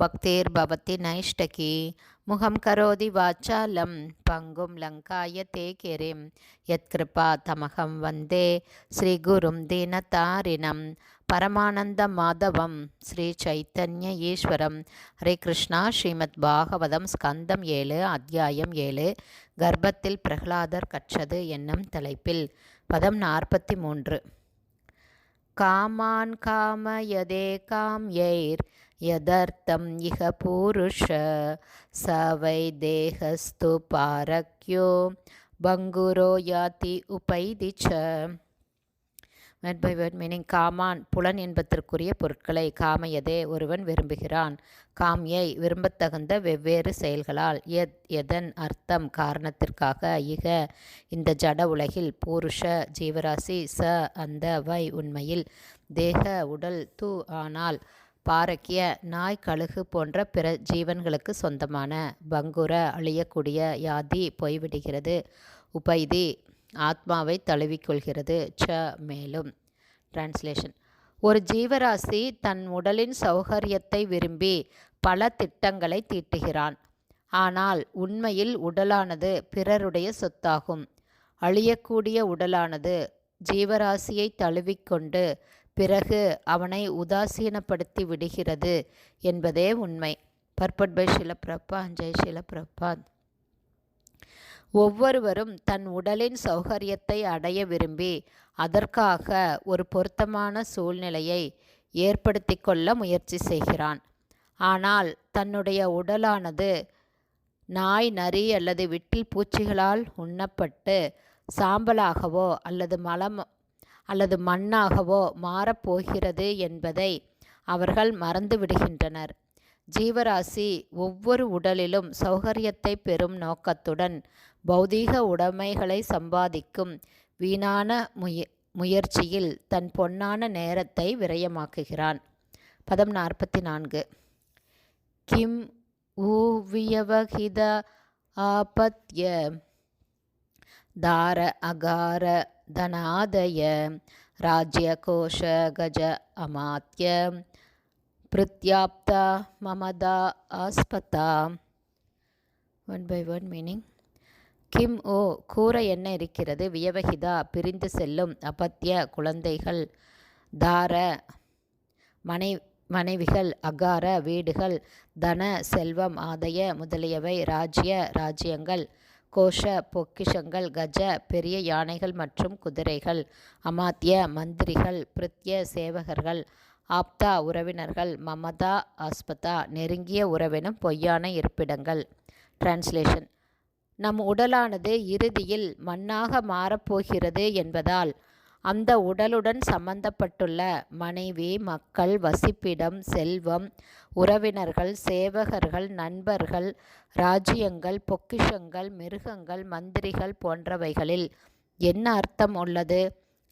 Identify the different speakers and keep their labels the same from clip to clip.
Speaker 1: பக்திர்பவதி நைஷ்டகி. முகம் கரோதி வாச்சாலம் பங்கும் லங்காய தே கிரிம் யத்கிருபா தமகம் வந்தே. ஸ்ரீகுரும் தீனதாரிணம் பரமானந்த மாதவம். ஸ்ரீ சைத்தன்ய ஈஸ்வரம். ஹரே கிருஷ்ணா ஸ்ரீமத் பாகவதம் ஸ்கந்தம் ஏழு அத்தியாயம் ஏழு. கர்ப்பத்தில் பிரகலாதர் கற்றது என்னும் தலைப்பில். பதம் நாற்பத்தி மூன்று. காமான் காமயதே காம்யைர். யதர்த்தம் இக பூருஷ ச வை देहस्तु பாரக்யோ பங்குரோ யாதி உபைதி ச வேர்ட் பை வேர்ட் மீனிங் காமான் புலன் என்பதற்குரிய பொருட்களை காமையதே ஒருவன் விரும்புகிறான் காமியை விரும்பத்தகுந்த வெவ்வேறு செயல்களால் எத் எதன் அர்த்தம் காரணத்திற்காக இக இந்த ஜட உலகில் பூருஷ ஜீவராசி ச அந்த வை உண்மையில் தேக உடல் து ஆனால் பாரக்கிய நாய் கழுகு போன்ற பிற ஜீவன்களுக்கு சொந்தமான பங்குர அழியக்கூடிய யாதி போய்விடுகிறது. உபைதி ஆத்மாவை தழுவிக்கொள்கிறது. ச மேலும். டிரான்ஸ்லேஷன் ஒரு ஜீவராசி தன் உடலின் சௌகரியத்தை விரும்பி பல திட்டங்களை தீட்டுகிறான். ஆனால் உண்மையில் உடலானது பிறருடைய சொத்தாகும். அழியக்கூடிய உடலானது ஜீவராசியை தழுவிக்கொண்டு பிறகு அவனை உதாசீனப்படுத்தி விடுகிறது என்பதே உண்மை. பர்பட் பை ஷிலப்பிரப்பா ஜெய் ஷிலப்பிரபாத். ஒவ்வொருவரும் தன் உடலின் சௌகரியத்தை அடைய விரும்பி அதற்காக ஒரு பொருத்தமான சூழ்நிலையை ஏற்படுத்தி கொள்ள முயற்சி செய்கிறான். ஆனால் தன்னுடைய உடலானது நாய் நரி அல்லது விட்டில் பூச்சிகளால் உண்ணப்பட்டு சாம்பலாகவோ அல்லது மலம் அல்லது மண்ணாகவோ மாறப்போகிறது என்பதை அவர்கள் மறந்து விடுகின்றனர் ஜீவராசி ஒவ்வொரு உடலிலும் சௌகரியத்தை பெறும் நோக்கத்துடன் பௌதீக உடைமைகளை சம்பாதிக்கும் வீணான முய முயற்சியில் தன் பொன்னான நேரத்தை விரயமாக்குகிறான். பதம் நாற்பத்தி நான்கு. கிம் ஊவியவகித ஆபத்ய தார அகார தனாதய ராஜ்யகோஷ கஜ அமாத்ய பிருத்யாப்தா மமதா ஆஸ்பதா. ஒன் பை ஒன் மீனிங் கிம் ஓ கூற என்ன இருக்கிறது? வியவகிதா பிரிந்து செல்லும் அபத்திய குழந்தைகள் தார மனை மனைவிகள் அகார வீடுகள் தன செல்வம் ஆதய முதலியவை ராஜ்ய ராஜ்யங்கள் கோஷ பொக்கிஷங்கள் கஜ பெரிய யானைகள் மற்றும் குதிரைகள் அமாத்திய மந்திரிகள் பிரித்ய சேவகர்கள் ஆப்தா உறவினர்கள் மமதா ஆஸ்பதா நெருங்கிய உறவினும் பொய்யான இருப்பிடங்கள். டிரான்ஸ்லேஷன் நம் உடலானது இறுதியில் மண்ணாக மாறப்போகிறது என்பதால் அந்த உடலுடன் சம்பந்தப்பட்டுள்ள மனைவி மக்கள் வசிப்பிடம் செல்வம் உறவினர்கள் சேவகர்கள் நண்பர்கள் ராஜ்யங்கள் பொக்கிஷங்கள் மிருகங்கள் மந்திரிகள் போன்றவைகளில் என்ன அர்த்தம் உள்ளது?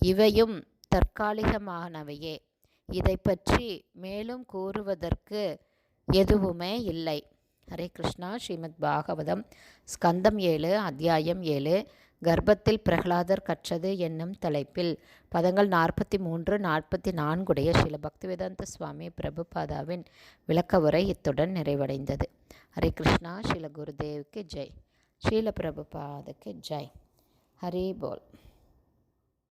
Speaker 1: இவையும் தற்காலிகமானவையே. இதை பற்றி மேலும் கூறுவதற்கு எதுவுமே இல்லை. ஹரே கிருஷ்ணா. ஸ்ரீமத் பாகவதம். ஸ்கந்தம் ஏழு அத்தியாயம் ஏழு. கர்ப்பத்தில் பிரகலாதர் கற்றது என்னும் தலைப்பில். பதங்கள் நாற்பத்தி மூன்று நாற்பத்தி நான்குடைய ஸ்ரீல பக்திவேதாந்த சுவாமி பிரபுபாதாவின் விளக்க உரை இத்துடன் நிறைவடைந்தது. ஹரே கிருஷ்ணா ஸ்ரீல குருதேவுக்கு ஜெய். ஸ்ரீல பிரபுபாதுக்கு ஜெய். ஹரி போல்.